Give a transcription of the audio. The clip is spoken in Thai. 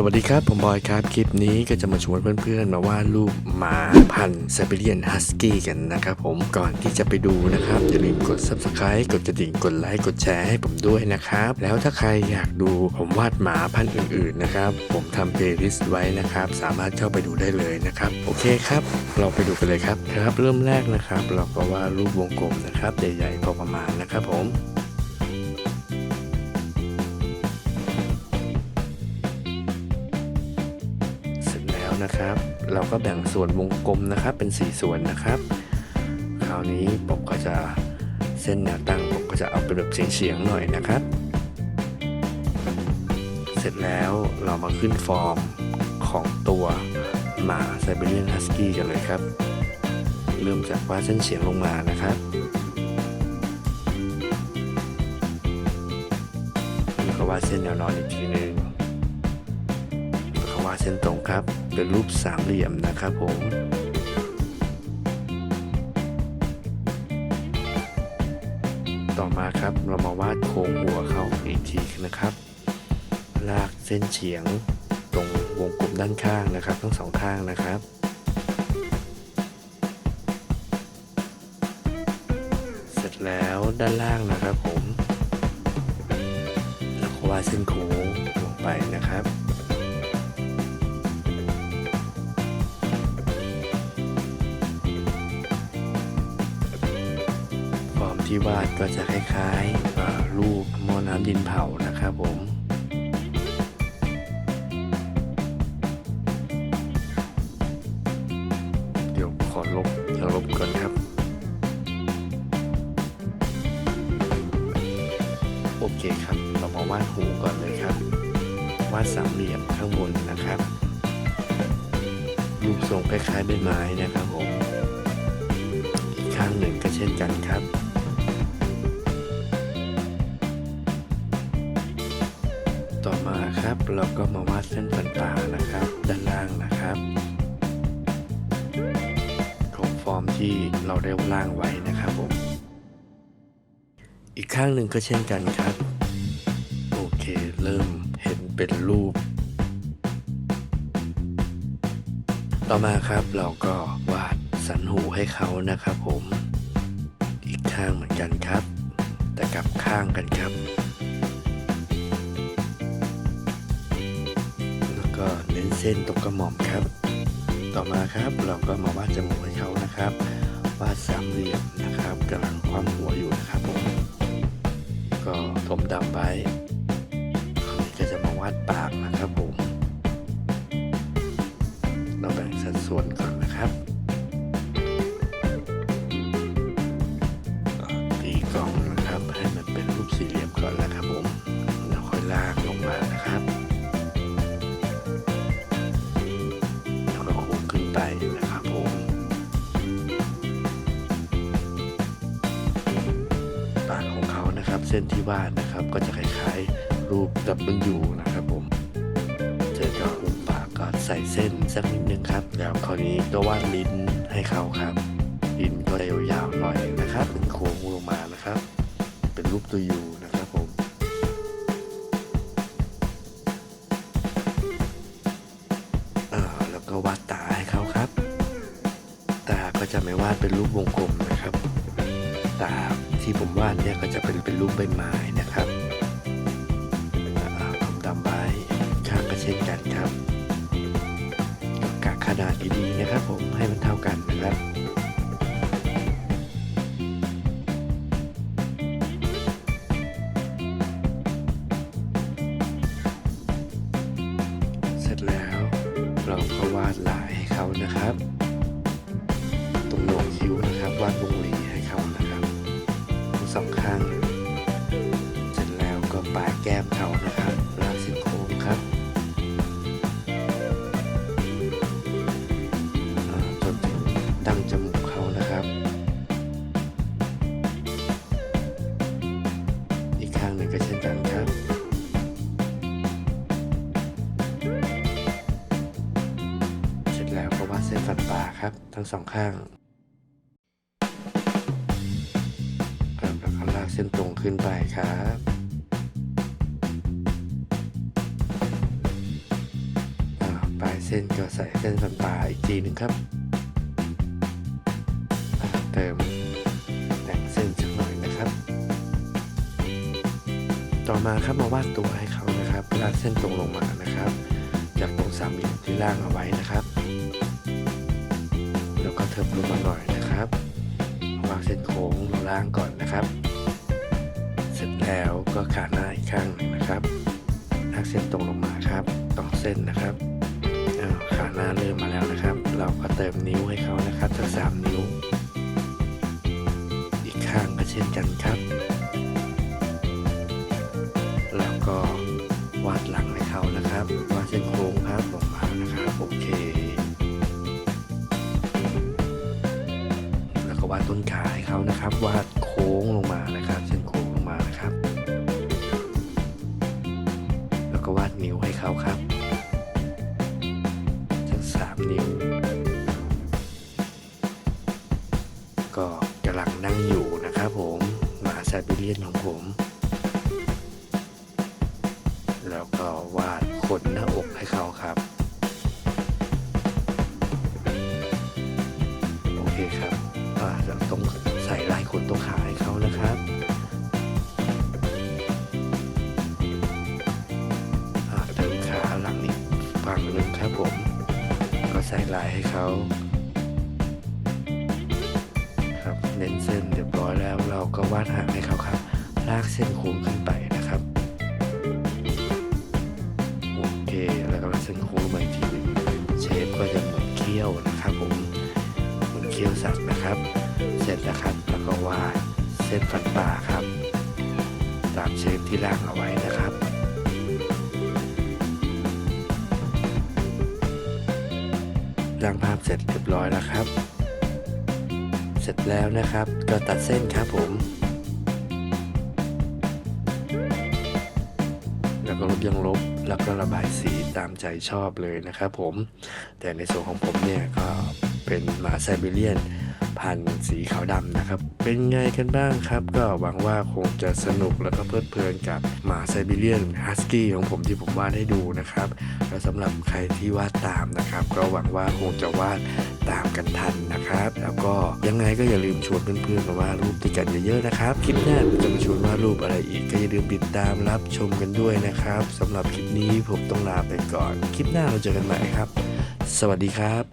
สวัสดีครับ ผมบอยครับ คลิปนี้ก็จะมาชวนเพื่อนๆ มาวาดรูปหมาพันธุ์ไซบีเรียนฮัสกี้กันนะครับผมก่อนที่จะไปดูนะครับ อย่าลืมกด subscribe กดกระดิ่งกดไลค์กดแชร์ให้ผมด้วยนะครับ แล้วถ้าใครอยากดูผมวาดหมาพันธุ์อื่นๆนะครับ ผมทำเพลย์ลิสต์ไว้นะครับ สามารถเข้าไปดูได้เลยนะครับ โอเคครับ เราไปดูกันเลยครับครับ เริ่มแรกนะครับ เราก็วาดรูปวงกลมนะครับใหญ่ๆพอประมาณนะครับผม นะครับ เราก็แบ่งส่วนวงกลมนะครับเป็น 4 ส่วนนะครับ คราวนี้ผมก็จะเส้นแนวตั้งผมก็จะเอาเป็นแบบเฉียงๆหน่อยนะครับ เสร็จแล้วเรามาขึ้นฟอร์มของตัวหมาไซบีเรียนฮัสกี้กันเลยครับ เริ่มจากวาดเส้นเฉียงลงมานะครับแล้วก็วาดเส้นแนวนอนอีกทีหนึ่งแล้วก็วาดเส้นตรงครับ เป็นรูปสามเหลี่ยมนะครับผมต่อมาครับเรามาวาดโค้งหัวเขาอีกทีนะครับ ลากเส้นเฉียงตรงวงกลมด้านข้างนะครับ ทั้งสองข้างนะครับเสร็จแล้วด้านล่างนะครับผมแล้วก็วาดเส้นโค้งลงไปนะครับ ที่วาดก็จะคล้ายๆรูปหม้อน้ำดินเผานะครับผมเดี๋ยวขอลบลบก่อนครับ โอเคครับ เรามาวาดหูก่อนเลยครับ วาดสามเหลี่ยมข้างบนนะครับรูปทรงคล้ายๆใบไม้นะครับผม อีกข้างหนึ่งก็เช่นกันครับ มาครับ เราก็มาวาดเส้นฟันปลานะครับ ด้านล่างนะครับ ของฟอร์มที่เราได้ล่างไว้นะครับผม อีกข้างหนึ่งก็เช่นกันครับ โอเค เริ่มเห็นเป็นรูป ต่อมาครับเราก็วาดสันหูให้เขานะครับผม อีกข้างเหมือนกันครับ แต่กลับข้างกันครับ ก็เน้นเส้นตรงกระหม่อมครับ ต่อมาครับเราก็มาวาดจมูกให้เขานะครับ วาดสามเหลี่ยมนะครับกำลังความหัวอยู่นะครับผมก็ถมดำไป เส้นที่วาดนะครับ ก็จะคล้ายๆ รูปดับเบิลยูนะครับผมเจอกับหุบปากก็ใส่เส้นสักนิดนึงครับ แล้วคราวนี้ก็วาดลิ้นให้เขาครับลิ้นก็จะยาวๆหน่อยนะครับเป็นโค้งลงมานะครับ เป็นรูปตัวยูนะครับผมเออแล้วก็วาดตาให้เขาครับ ตาก็จะไม่วาดเป็นรูปวงกลมนะครับ ที่ผมวาดเนี่ยก็จะเป็นเป็นรูปใบไม้นะครับอ่าผมดำไว้ข้างก็เช่นกันครับกะขนาดดีๆนะครับ ผมให้มันเท่ากันนะครับเสร็จแล้วเราก็วาดลายให้เขานะครับ องข้างเสร็จแล้วก็ปลายแก้มเขานะครับลากเส้นโค้งครับจนถึงดั้งจมูกเขานะครับ อีกข้างหนึ่งก็เช่นกันครับเสร็จแล้วก็วาดเส้นฟันปลาครับ ทั้งสองข้าง ส้นตรงขึ้นไปครับปลายเส้นก็ใส่เส้นฟันปลาอีกทีหนึ่งครับ เติมแต่งเส้นสักหน่อยนะครับ ต่อมาครับมาวาดตัวให้เขานะครับลากเส้นตรงลงมานะครับ จากตรงสามเหลี่ยมที่ล่างเอาไว้นะครับแล้วก็เทิบลงมาหน่อยนะครับวางเส้นโค้งลงล่างก่อนนะครับ แล้วก็ขาหน้าอีกข้างหนึ่งนะครับลากเส้นตรงลงมาครับตรงเส้นนะครับอ้าวขาหน้าเริ่มมาแล้วนะครับ เราก็เติมนิ้วให้เขานะครับสักสามนิ้ว อีกข้างก็เช่นกันครับ แล้วก็วาดหลังให้เขานะครับวาดเส้นโค้งครับลงมานะครับโอเค แล้วก็วาดต้นขาให้เขานะครับ วาดโค้งลงมานะครับเส้น นิ้วให้เขาครับทั้งสามนิ้ว ก็กำลังนั่งอยู่นะครับผมหมาไซบีเรียนของผม แล้วก็วาดขนหน้าอกให้เขาครับ โอเคครับอ่าเราต้องใส่ลายขนตรงขาให้เขานะครับ ใส่ลายให้เขาครับเน้นเส้นเรียบร้อยแล้วเราก็วาดหางให้เขาครับ ลากเส้นโค้งขึ้นไปนะครับโอเคแล้วก็ลากเส้นโค้งมาอีกทีหนึงเชฟก็จะเหมือนเคี้ยวนะครับผมเหมือนเคี้ยวสัตว์นะครับ เสร็จแล้วครับแล้วก็วาดเส้นฟันปลาครับ ตามเชฟที่ร่างเอาไว้นะครับ ร่างภาพเสร็จเรียบร้อยแล้วครับ เสร็จแล้วนะครับ ก็ตัดเส้นครับผม แล้วก็ลบยังลบแล้วก็ระบายสีตามใจชอบเลยนะครับผม แต่ในส่วนของผมเนี่ยก็เป็นหมาไซบีเรียน พันธุ์สีขาวดำนะครับ เป็นไงกันบ้างครับ ก็หวังว่าคงจะสนุกแล้วก็เพลิดเพลินกับหมาไซบีเรียนฮัสกี้ของผมที่ผมวาดให้ดูนะครับ แล้วสำหรับใครที่วาดตามนะครับ ก็หวังว่าคงจะวาดตามกันทันนะครับ แล้วก็ยังไงก็อย่าลืมชวนเพื่อนๆมาวาดรูปด้วยกันเยอะๆนะครับ คลิปหน้าผมจะมาชวนวาดรูปอะไรอีกก็อย่าลืมติดตามรับชมกันด้วยนะครับสำหรับคลิปนี้ผมต้องลาไปก่อน คลิปหน้าเราเจอกันใหม่ครับ สวัสดีครับ